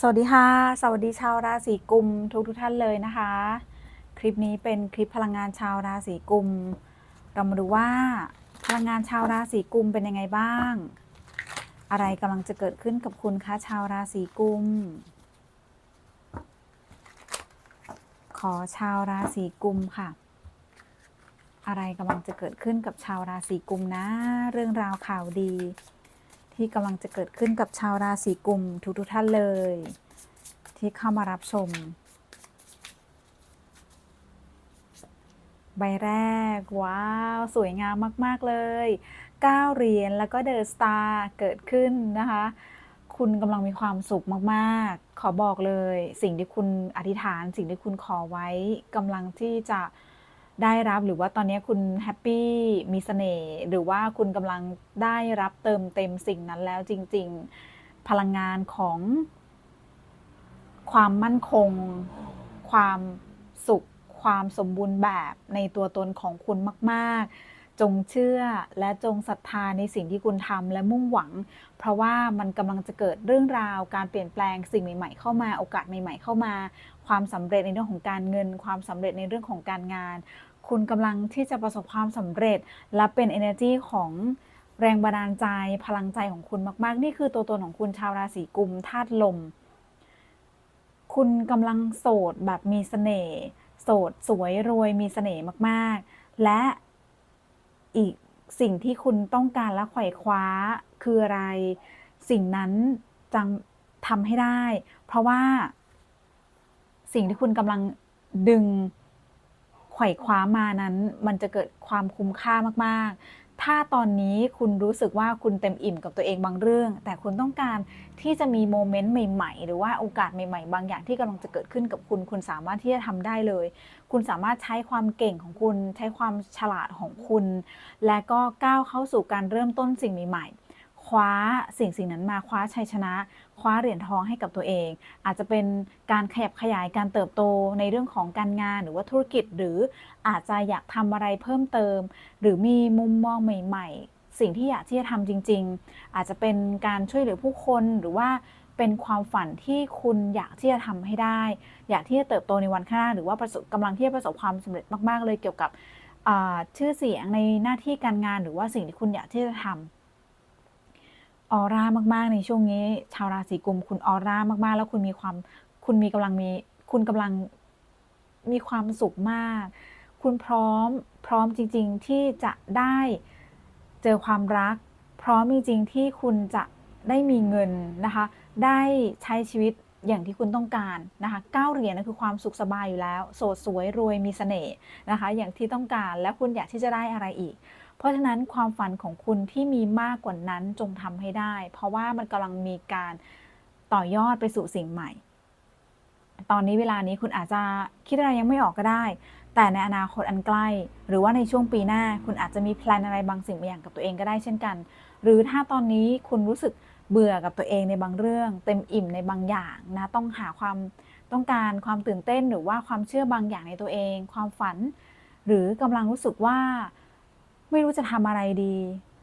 สวัสดีค่ะ สวัสดีชาวราศีกุมทุกทุกท่านเลยนะคะ คลิปนี้เป็นคลิปพลังงานชาวราศีกุม เรามาดูว่าพลังงานชาวราศีกุมเป็นยังไงบ้าง อะไรกำลังจะเกิดขึ้นกับคุณคะชาวราศีกุม ขอชาวราศีกุมค่ะ อะไรกำลังจะเกิดขึ้นกับชาวราศีกุมนะ เรื่องราวข่าวดี ที่กำลังจะเกิดขึ้นกับชาวราศีกุมทุกๆท่านเลย ที่เข้ามารับชม ใบแรก ว้าว สวยงามมาก ๆ เลย9เหรียญแล้วก็เดอะสตาร์เกิดขึ้นนะคะ คุณกำลังมีความสุขมาก ๆ ขอบอกเลย สิ่งที่คุณอธิษฐาน สิ่งที่คุณขอไว้กำลังที่จะ ได้รับหรือว่าตอนนี้คุณแฮปปี้มีเสน่ห์หรือว่าคุณกำลังได้รับเติมเต็มสิ่งนั้นแล้วจริง ๆ พลังงานของความมั่นคง ความสุข ความสมบูรณ์แบบในตัวตนของคุณมาก ๆ จงเชื่อและจงศรัทธาในสิ่งที่คุณทำและมุ่งหวัง เพราะว่ามันกำลังจะเกิดเรื่องราว การเปลี่ยนแปลงสิ่งใหม่ ๆ เข้ามาโอกาสใหม่ ๆ เข้ามา ความสำเร็จในเรื่องของการเงิน ความสำเร็จในเรื่องของการงาน คุณกำลังที่จะประสบความสำเร็จ และเป็น energy ของแรงบันดาลใจพลังใจของคุณมาก ๆ นี่คือตัวตนของคุณชาวราศีกุมธาตุลม คุณกำลังโสดแบบมีเสน่ห์โสดสวยรวยมีเสน่ห์มาก ๆ และอีกสิ่งที่คุณต้องการและไขว่คว้าคืออะไร สิ่งนั้นจังทำให้ได้ เพราะว่าสิ่งที่คุณกำลังดึง ไขว่คว้ามานั้น มันจะเกิดความคุ้มค่ามาก ๆ ถ้าตอนนี้คุณรู้สึกว่าคุณเต็มอิ่มกับตัวเองบางเรื่อง แต่คุณต้องการที่จะมีโมเมนต์ใหม่ ๆ หรือว่าโอกาสใหม่ ๆ บางอย่างที่กำลังจะเกิดขึ้นกับคุณ คุณสามารถที่จะทำได้เลย คุณสามารถใช้ความเก่งของคุณ ใช้ความฉลาดของคุณ และก็ก้าวเข้าสู่การเริ่มต้นสิ่งใหม่ ๆ คว้าสิ่งสิ่งนั้นมาคว้าชัยชนะ คว้าเหรียญทองให้กับตัวเอง อาจจะเป็นการขยับขยายการเติบโตในเรื่องของการงานหรือว่าธุรกิจ หรืออาจจะอยากทำอะไรเพิ่มเติม หรือมีมุมมองใหม่ ๆ สิ่งที่อยากที่จะทำจริง ๆ อาจจะเป็นการช่วยเหลือผู้คนหรือว่าเป็นความฝันที่คุณอยากที่จะทำให้ได้ อยากที่จะเติบโตในวันข้างหน้า หรือว่าประสบกำลังที่จะประสบความสำเร็จมาก ๆ เลยเกี่ยวกับชื่อเสียงในหน้าที่การงาน หรือว่าสิ่งที่คุณอยากที่จะทำ ออร่ามากๆในช่วงนี้ ชาวราศีกุมคุณออร่ามากๆ แล้วคุณมีความคุณมีกำลังมีคุณกำลังมีความสุขมาก คุณพร้อมพร้อมจริง ๆ ที่จะได้เจอความรัก พร้อมจริงๆที่คุณจะได้มีเงินนะคะ ได้ใช้ชีวิตอย่างที่คุณต้องการนะคะเก้าเหรียญนั่นคือความสุขสบายอยู่แล้ว โสดสวยรวยมีเสน่ห์นะคะ อย่างที่ต้องการและคุณอยากที่จะได้อะไรอีก เพราะฉะนั้นความฝันของคุณที่มีมากกว่านั้นจงทำให้ได้ เพราะว่ามันกำลังมีการต่อยอดไปสู่สิ่งใหม่ ตอนนี้เวลานี้คุณอาจจะคิดอะไรยังไม่ออกก็ได้ แต่ในอนาคตอันใกล้ หรือว่าในช่วงปีหน้า คุณอาจจะมีแพลนอะไรบางสิ่งบางอย่างกับตัวเองก็ได้เช่นกัน หรือถ้าตอนนี้คุณรู้สึกเบื่อกับตัวเองในบางเรื่อง เต็มอิ่มในบางอย่างนะต้องหาความต้องการความตื่นเต้นหรือว่าความเชื่อบางอย่างในตัวเอง ความฝัน หรือกำลังรู้สึกว่า ไม่รู้จะทำอะไรดี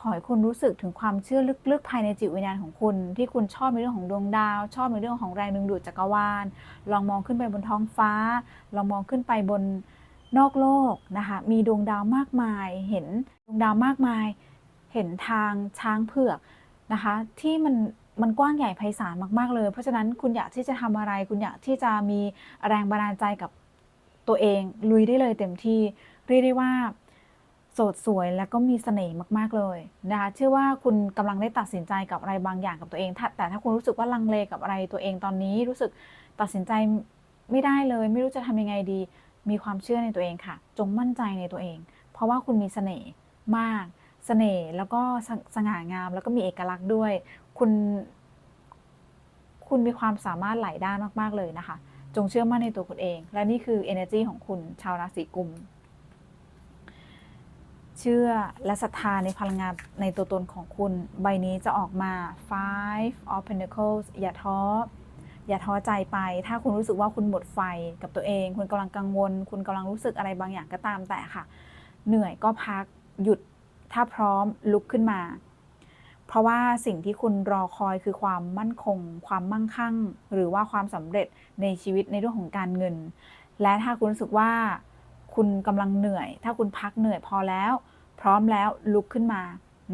ขอให้คุณรู้สึกถึงความเชื่อลึกๆภายในจิตวิญญาณของคุณ ที่คุณชอบในเรื่องของดวงดาว ชอบในเรื่องของแรงดึงดูดจักรวาล ลองมองขึ้นไปบนท้องฟ้า ลองมองขึ้นไปบนนอกโลกนะคะ มีดวงดาวมากมาย เห็นดวงดาวมากมาย เห็นทางช้างเผือกนะคะ ที่มันมันกว้างใหญ่ไพศาลมาก ๆ เลย เพราะฉะนั้นคุณอยากที่จะทำอะไร คุณอยากที่จะมีแรงบันดาลใจกับตัวเอง ลุยได้เลยเต็มที่ เรียกได้ว่า สดสวยแล้วก็มีเสน่ห์มาก ๆ เลยนะคะเชื่อว่าคุณกำลังได้ตัดสินใจกับอะไรบางอย่างกับตัวเองถ้าแต่ถ้าคุณรู้สึกว่าลังเลกับอะไรตัวเองตอนนี้รู้สึกตัดสินใจไม่ได้เลย ไม่รู้จะทำยังไงดี มีความเชื่อในตัวเองค่ะ จงมั่นใจในตัวเอง เพราะว่าคุณมีเสน่ห์มากเสน่ห์แล้วก็สสง่างาม แล้วก็มีเอกลักษณ์ด้วย คุณ คุณมีความสามารถหลายด้านมาก ๆ เลยนะคะ จงเชื่อมั่นในตัวคุณเอง และนี่คือ energy ของคุณชาวราศีกุม เชื่อและศรัทธาในพลังงานในตัวตนของคุณ ใบนี้จะออกมา five of pentacles อย่าท้อ อย่าท้อใจไป ถ้าคุณรู้สึกว่าคุณหมดไฟกับตัวเอง คุณกำลังกังวล คุณกำลังรู้สึกอะไรบางอย่างก็ตามแต่ค่ะ เหนื่อยก็พัก หยุด ถ้าพร้อมลุกขึ้นมา เพราะว่าสิ่งที่คุณรอคอยคือความมั่นคง ความมั่งคั่ง หรือว่าความสำเร็จในชีวิตในเรื่องของการเงิน และถ้าคุณรู้สึกว่า คุณกำลังเหนื่อย ถ้าคุณพักเหนื่อยพอแล้ว พร้อมแล้วลุกขึ้นมา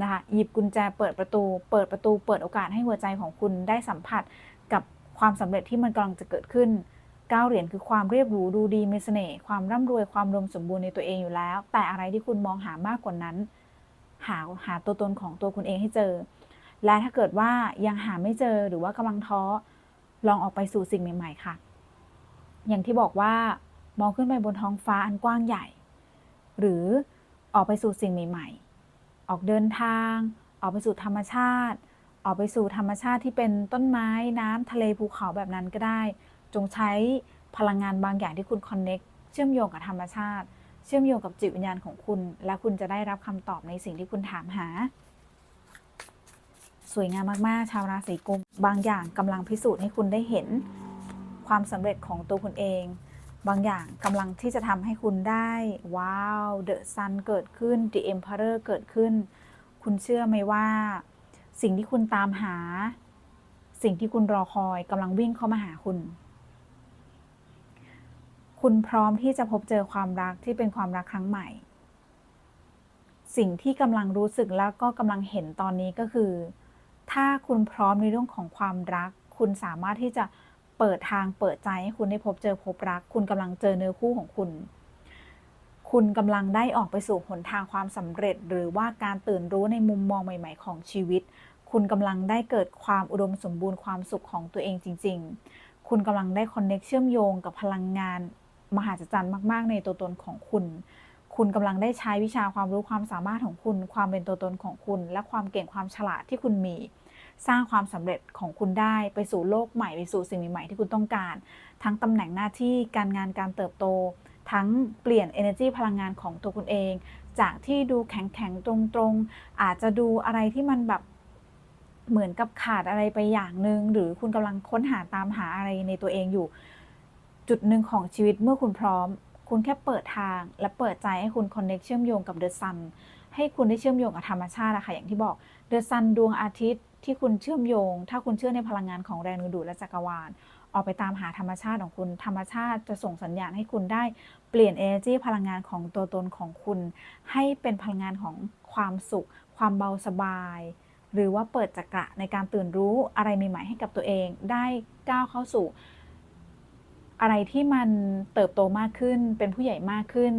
นะคะหยิบกุญแจเปิดประตู เปิดประตู เปิดโอกาสให้หัวใจของคุณได้สัมผัสกับความสำเร็จที่มันกำลังจะเกิดขึ้นก้าเหรียญคือความเรียบหรูดูดีมีเสน่ห์ความร่ำรวยความรวมสมบูรณ์ในตัวเองอยู่แล้ว แต่อะไรที่คุณมองหามากกว่านั้น หาหาตัวตนของตัวคุณเองให้เจอ และถ้าเกิดว่ายังหาไม่เจอหรือว่ากำลังท้อลองออกไปสู่สิ่งใหม่ ๆ ค่ะ อย่างที่บอกว่า มองขึ้นไปบนท้องฟ้าอันกว้างใหญ่ หรือออกไปสู่สิ่งใหม่ ๆ ออกเดินทาง ออกไปสู่ธรรมชาติ ออกไปสู่ธรรมชาติที่เป็นต้นไม้น้ำทะเลภูเขาแบบนั้นก็ได้ จงใช้พลังงานบางอย่างที่คุณคอนเน็กเชื่อมโยงกับธรรมชาติ เชื่อมโยงกับจิตวิญญาณของคุณ และคุณจะได้รับคำตอบในสิ่งที่คุณถามหา สวยงามมากๆ ชาวราศีกุม บางอย่างกำลังพิสูจน์ให้คุณได้เห็น ความสำเร็จของตัวคุณเอง บางอย่างกำลังที่จะทำให้คุณได้ว้าวเดอะซันเกิดขึ้น The Emperor เกิดขึ้น คุณเชื่อไหมว่า สิ่งที่คุณตามหา สิ่งที่คุณรอคอยกำลังวิ่งเข้ามาหาคุณ คุณพร้อมที่จะพบเจอความรักที่เป็นความรักครั้งใหม่ สิ่งที่กำลังรู้สึกแล้วก็กำลังเห็นตอนนี้ก็คือ ถ้าคุณพร้อมในเรื่องของความรัก คุณสามารถที่จะ เปิดทางเปิดใจให้คุณได้พบเจอพบรัก คุณกำลังเจอเนื้อคู่ของคุณ คุณกำลังได้ออกไปสู่หนทางความสำเร็จ หรือว่าการตื่นรู้ในมุมมองใหม่ ๆ ของชีวิต คุณกำลังได้เกิดความอุดมสมบูรณ์ความสุขของตัวเองจริง ๆ คุณกำลังได้คอนเน็กเชื่อมโยงกับพลังงาน มหาศาลมาก ๆ ในตัวตนของคุณคุณกำลังได้ใช้วิชาความรู้ความสามารถของคุณ ความเป็นตัวตนของคุณ และความเก่งความฉลาดที่คุณมี สร้างความสำเร็จของคุณได้ไปสู่โลกใหม่ไปสู่สิ่งใหม่ที่คุณต้องการ ทั้งตำแหน่งหน้าที่การงานการเติบโต ทั้งเปลี่ยน energy พลังงานของตัวคุณเอง จากที่ดูแข็งแข็งๆตรงๆ อาจจะดูอะไรที่มันแบบเหมือนกับขาดอะไรไปอย่างหนึ่งหรือคุณกำลังค้นหาตามหาอะไรในตัวเองอยู่ จุดหนึ่งของชีวิตเมื่อคุณพร้อม คุณแค่เปิดทาง และเปิดใจให้คุณคอนเน็กเชื่อมโยงกับเดอะซันให้คุณได้เชื่อมโยงกับธรรมชาติอะค่ะอย่างที่บอกเดอะซันดวงอาทิตย์ ที่คุณเชื่อมโยง ถ้าคุณเชื่อในพลังงานของแรงดึงดูดและจักรวาล ออกไปตามหาธรรมชาติของคุณ ธรรมชาติจะส่งสัญญาณให้คุณได้เปลี่ยน energy พลังงานของตัวตนของคุณ ให้เป็นพลังงานของความสุข ความเบาสบาย หรือว่าเปิดจักระในการตื่นรู้อะไรใหม่ๆให้กับตัวเอง ได้ก้าวเข้าสู่ อะไรที่มันเติบโตมากขึ้น เป็นผู้ใหญ่มากขึ้น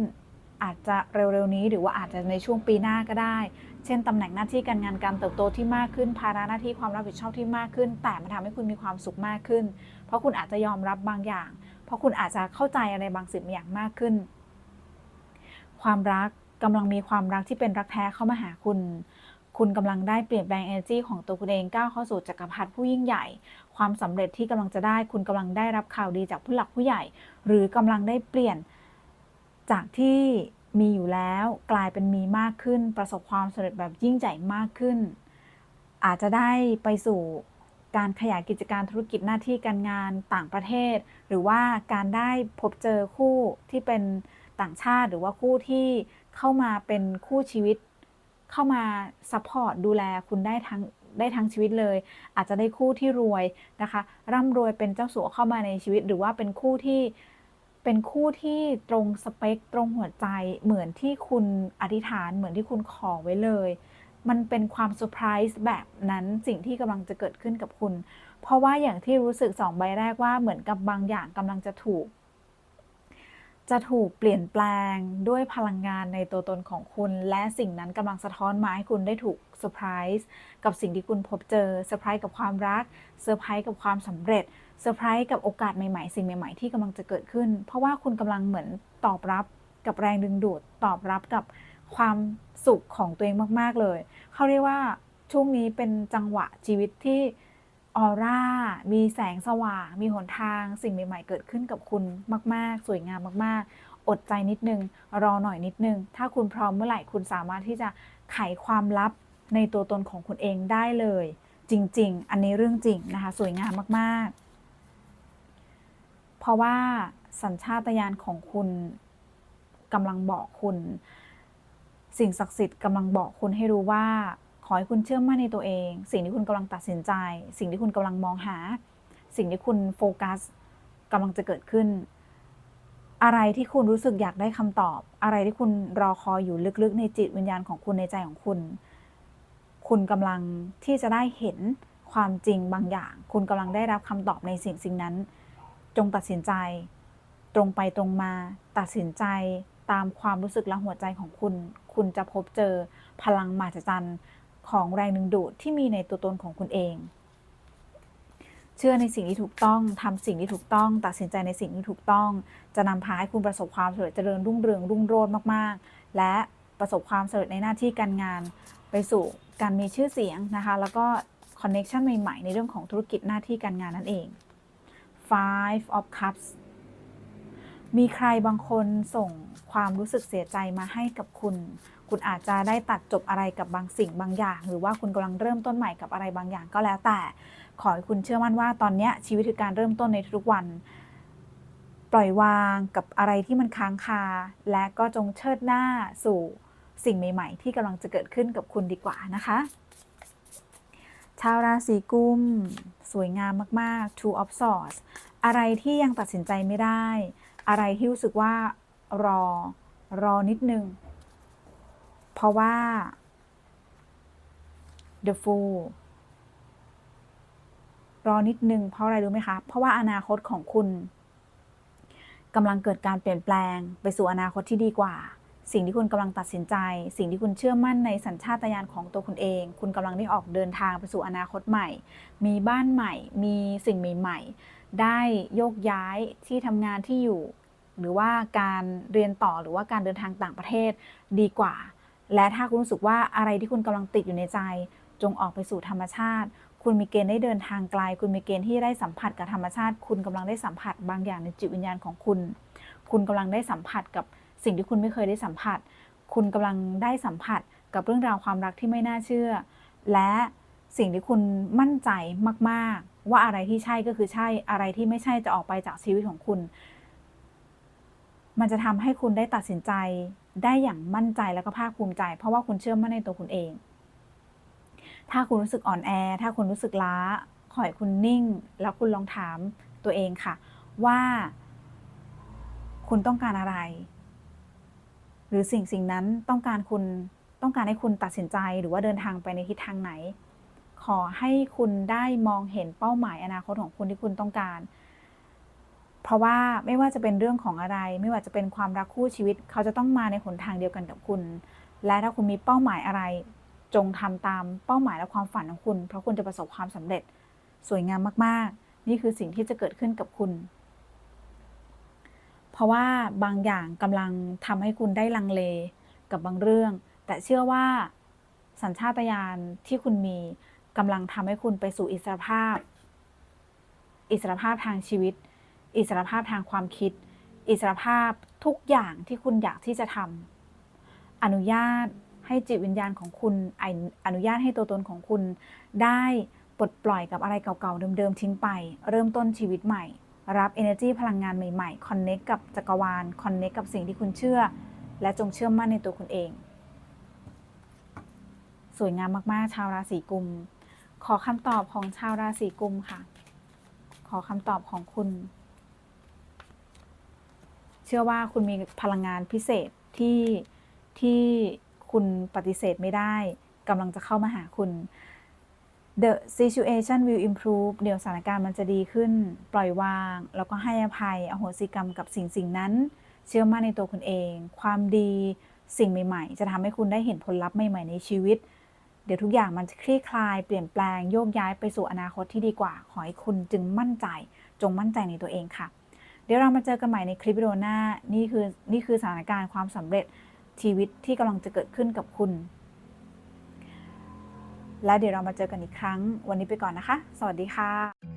อาจจะเร็วๆนี้หรือว่าอาจจะในช่วงปีหน้าก็ได้ เช่นตำแหน่งหน้าที่การงานการเติบโตที่มากขึ้น ภาระหน้าที่ความรับผิดชอบที่มากขึ้น แต่มันทำให้คุณมีความสุขมากขึ้น เพราะคุณอาจจะยอมรับบางอย่าง เพราะคุณอาจจะเข้าใจอะไรบางสิ่งอย่างมากขึ้น ความรักกำลังมีความรักที่เป็นรักแท้เข้ามาหาคุณ คุณกำลังได้เปลี่ยนแปลง energy ของตัวคุณเองก้าวเข้าสู่จักรพรรดิผู้ยิ่งใหญ่ ความสำเร็จที่กำลังจะได้ คุณกำลังได้รับข่าวดีจากผู้หลักผู้ใหญ่ หรือกำลังได้เปลี่ยนจากที่ มีอยู่แล้วกลายเป็นมีมากขึ้น ประสบความสำเร็จแบบยิ่งใหญ่มากขึ้น อาจจะได้ไปสู่การขยายกิจการธุรกิจหน้าที่การงานต่างประเทศ หรือว่าการได้พบเจอคู่ที่เป็นต่างชาติ หรือว่าคู่ที่เข้ามาเป็นคู่ชีวิต เข้ามาซัพพอร์ตดูแลคุณได้ทั้งได้ทั้งชีวิตเลย อาจจะได้คู่ที่รวยนะคะ ร่ำรวยเป็นเจ้าสัวเข้ามาในชีวิต หรือว่าเป็นคู่ที่ เป็นคู่ที่ตรงสเปคตรงหัวใจเหมือนที่คุณอธิษฐานเหมือนที่คุณขอไว้เลย มันเป็นความเซอร์ไพรส์แบบนั้นสิ่งที่กำลังจะเกิดขึ้นกับคุณ เพราะว่าอย่างที่รู้สึกสองใบแรกว่าเหมือนกับบางอย่างกำลังจะถูก จะถูกเปลี่ยนแปลงด้วยพลังงานในตัวตนของคุณ และสิ่งนั้นกำลังสะท้อนมาให้คุณได้ถูกเซอร์ไพรส์กับสิ่งที่คุณพบเจอเซอร์ไพรส์กับความรักเซอร์ไพรส์กับความสำเร็จเซอร์ไพรส์กับโอกาสใหม่ๆ สิ่งใหม่ๆ ที่กำลังจะเกิดขึ้น เพราะว่าคุณกำลังเหมือนตอบรับกับแรงดึงดูด ตอบรับกับความสุขของตัวเองมาก ๆ เลย เขาเรียกว่าช่วงนี้เป็นจังหวะชีวิตที่ ออร่า มีแสงสว่าง มีหนทาง สิ่งใหม่ ๆ เกิดขึ้นกับคุณมาก ๆ สวยงามมาก ๆ อดใจนิดนึง รอหน่อยนิดนึง ถ้าคุณพร้อมเมื่อไหร่ คุณสามารถที่จะไขความลับในตัวตนของคุณเองได้เลย จริง ๆ อันนี้เรื่องจริงนะคะ สวยงามมาก ๆ เพราะว่าสัญชาตญาณของคุณกำลังบอกคุณ สิ่งศักดิ์สิทธิ์กำลังบอกคุณให้รู้ว่า ขอให้คุณเชื่อมั่นในตัวเอง สิ่งที่คุณกำลังตัดสินใจ สิ่งที่คุณกำลังมองหา สิ่งที่คุณโฟกัสกำลังจะเกิดขึ้น อะไรที่คุณรู้สึกอยากได้คำตอบ อะไรที่คุณรอคอยอยู่ลึกๆ ในจิตวิญญาณของคุณในใจของคุณ คุณกำลังที่จะได้เห็นความจริงบางอย่าง คุณกำลังได้รับคำตอบในสิ่งสิ่งนั้น จงตัดสินใจ ตรงไปตรงมา ตัดสินใจตามความรู้สึกและหัวใจของคุณ คุณจะพบเจอพลังมหัศจรรย์ ของแรงดึงดูดที่มีในตัวตนของคุณเอง เชื่อในสิ่งที่ถูกต้องทำสิ่งที่ถูกต้อง ตัดสินใจในสิ่งที่ถูกต้อง จะนำพาให้คุณประสบความสำเร็จเจริญรุ่งเรืองรุ่งโรจน์มากๆ และประสบความสำเร็จในหน้าที่การงาน ไปสู่การมีชื่อเสียงนะคะ แล้วก็คอนเน็ชันใหม่ๆ ในเรื่องของธุรกิจหน้าที่การงานนั่นเอง Five of Cups มีใครบางคนส่งความรู้สึกเสียใจมาให้กับคุณ คุณอาจจะได้ตัดจบอะไรกับบางสิ่งบางอย่าง หรือว่าคุณกำลังเริ่มต้นใหม่กับอะไรบางอย่างก็แล้วแต่ ขอให้คุณเชื่อมั่นว่าตอนนี้ชีวิตคือการเริ่มต้นในทุกวัน ปล่อยวางกับอะไรที่มันค้างคา และก็จงเชิดหน้าสู่สิ่งใหม่ ๆ ที่กำลังจะเกิดขึ้นกับคุณดีกว่านะคะ ชาวราศีกุม สวยงามมากๆ Two of Swords อะไรที่ยังตัดสินใจไม่ได้ อะไรที่รู้สึกว่ารอ รอนิดนึง เพราะว่า The Fool รอนิดนึงเพราะอะไรรู้ไหมคะ เพราะว่าอนาคตของคุณกำลังเกิดการเปลี่ยนแปลง ไปสู่อนาคตที่ดีกว่า สิ่งที่คุณกำลังตัดสินใจ สิ่งที่คุณเชื่อมั่นในสัญชาตญาณของตัวคุณเอง คุณกำลังได้ออกเดินทางไปสู่อนาคตใหม่ มีบ้านใหม่ มีสิ่งใหม่ ๆ ได้โยกย้ายที่ทำงานที่อยู่ หรือว่าการเรียนต่อหรือว่าการเดินทางต่างประเทศดีกว่า และถ้าคุณรู้สึกว่าอะไรที่คุณกำลังติดอยู่ในใจ จงออกไปสู่ธรรมชาติ คุณมีเกณฑ์ได้เดินทางไกล คุณมีเกณฑ์ที่ได้สัมผัสกับธรรมชาติ คุณกำลังได้สัมผัสบางอย่างในจิตวิญญาณของคุณ คุณกำลังได้สัมผัสกับสิ่งที่คุณไม่เคยได้สัมผัส คุณกำลังได้สัมผัสกับเรื่องราวความรักที่ไม่น่าเชื่อ และสิ่งที่คุณมั่นใจมากๆ ว่าอะไรที่ใช่ก็คือใช่ อะไรที่ไม่ใช่จะออกไปจากชีวิตของคุณ มันจะทำให้คุณได้ตัดสินใจ ได้อย่างมั่นใจแล้วก็ภาคภูมิใจ เพราะว่าคุณเชื่อมั่นในตัวคุณเอง ถ้าคุณรู้สึกอ่อนแอ ถ้าคุณรู้สึกล้า ขอให้คุณนิ่ง แล้วคุณลองถามตัวเองค่ะ ว่า คุณต้องการอะไร หรือสิ่งสิ่งนั้นต้องการคุณต้องการให้คุณตัดสินใจหรือว่าเดินทางไปในทิศทางไหน ขอให้คุณได้มองเห็นเป้าหมายอนาคตของคุณที่คุณต้องการ เพราะว่าไม่ว่าจะเป็นเรื่องของอะไร ไม่ว่าจะเป็นความรักคู่ชีวิต เขาจะต้องมาในหนทางเดียวกันกับคุณ และถ้าคุณมีเป้าหมายอะไร จงทำตามเป้าหมายและความฝันของคุณ เพราะคุณจะประสบความสำเร็จ สวยงามมากๆ นี่คือสิ่งที่จะเกิดขึ้นกับคุณ เพราะว่าบางอย่างกำลังทำให้คุณได้ลังเลกับบางเรื่อง แต่เชื่อว่าสัญชาตญาณที่คุณมีกำลังทำให้คุณไปสู่อิสรภาพ อิสรภาพทางชีวิต อิสรภาพทางความคิด อิสรภาพทุกอย่างที่คุณอยากที่จะทำอนุญาตให้จิตวิญญาณของคุณ อนุญาตให้ตัวตนของคุณ ได้ปลดปล่อยกับอะไรเก่าๆ เดิมๆ ทิ้งไป เริ่มต้นชีวิตใหม่ รับ energy พลังงานใหม่ๆ connect กับจักรวาล connect กับสิ่งที่คุณเชื่อ และจงเชื่อมั่นในตัวคุณเอง สวยงามมากๆ ชาวราศีกุม ขอคำตอบของชาวราศีกุมค่ะ ขอคำตอบของคุณ ชื่อว่าคุณมีพลังงานพิเศษที่ที่คุณปฏิเสธไม่ได้กำลังจะเข้ามาหาคุณ The situation will improve เดี๋ยวสถานการณ์มันจะดีขึ้น ปล่อยวาง แล้วก็ให้อภัย อโหสิกรรมกับสิ่งสิ่งนั้น เชื่อมั่นในตัวคุณเอง ความดีสิ่งใหม่ ๆ จะทำให้คุณได้เห็นผลลัพธ์ใหม่ ๆ ในชีวิต เดี๋ยวทุกอย่างมันจะคลี่คลาย เปลี่ยนแปลง โยกย้ายไปสู่อนาคตที่ดีกว่า ขอให้คุณจึงมั่นใจ จงมั่นใจในตัวเองค่ะ เดี๋ยวเรามาเจอกันใหม่ในคลิปวิดีโอหน้า นี่คือนี่คือสถานการณ์ความสำเร็จชีวิตที่กำลังจะเกิดขึ้นกับคุณ และเดี๋ยวเรามาเจอกันอีกครั้ง วันนี้ไปก่อนนะคะ สวัสดีค่ะ